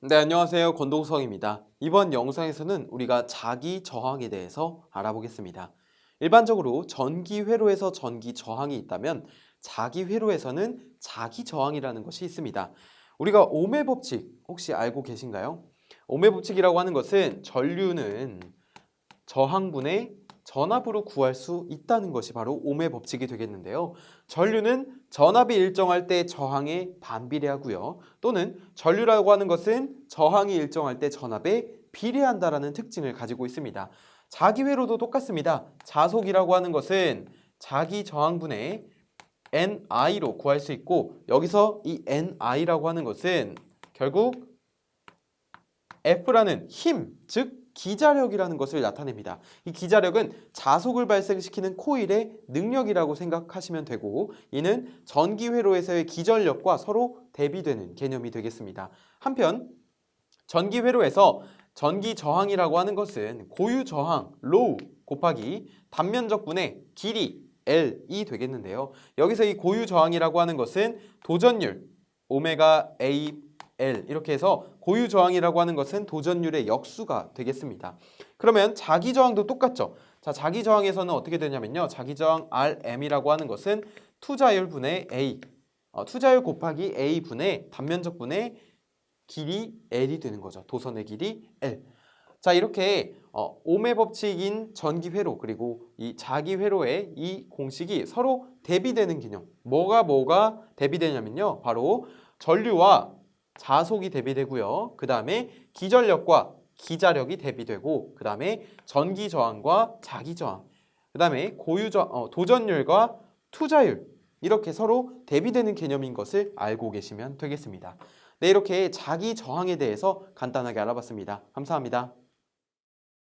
네, 안녕하세요. 권동성입니다. 이번 영상에서는 우리가 자기 저항에 대해서 알아보겠습니다. 일반적으로 전기 회로에서 전기 저항이 있다면 자기 회로에서는 자기 저항이라는 것이 있습니다. 우리가 오메 법칙 혹시 알고 계신가요? 오메 법칙이라고 하는 것은 전류는 저항분의 전압으로 구할 수 있다는 것이 바로 오메 법칙이 되겠는데요. 전류는 전압이 일정할 때 저항에 반비례하고요. 또는 전류라고 하는 것은 저항이 일정할 때 전압에 비례한다라는 특징을 가지고 있습니다. 자기 회로도 똑같습니다. 자속이라고 하는 것은 자기 저항분의 NI로 구할 수 있고 여기서 이 NI라고 하는 것은 결국 F라는 힘, 즉 기자력이라는 것을 나타냅니다. 이 기자력은 자속을 발생시키는 코일의 능력이라고 생각하시면 되고 이는 전기 회로에서의 기전력과 서로 대비되는 개념이 되겠습니다. 한편 전기 회로에서 전기 저항이라고 하는 것은 고유 저항 로우 곱하기 단면적 분의 길이 L이 되겠는데요. 여기서 이 고유 저항이라고 하는 것은 도전율 오메가 A L 이렇게 해서 고유 저항이라고 하는 것은 도전율의 역수가 되겠습니다. 그러면 자기 저항도 똑같죠. 자, 자기 저항에서는 어떻게 되냐면요. 자기 저항 RM이라고 하는 것은 투자율 분의 A 어, 투자율 곱하기 A 분의 단면적 분의 길이 L이 되는 거죠. 도선의 길이 L. 자 이렇게 어, 오메 법칙인 전기 회로 그리고 이 자기 회로의 이 공식이 서로 대비되는 개념. 뭐가 뭐가 대비되냐면요. 바로 전류와 자속이 대비되고요. 그 다음에 기전력과 기자력이 대비되고 그 다음에 전기 저항과 자기 저항 그 다음에 고유 저, 어, 도전율과 투자율 이렇게 서로 대비되는 개념인 것을 알고 계시면 되겠습니다. 네, 이렇게 자기 저항에 대해서 간단하게 알아봤습니다. 감사합니다.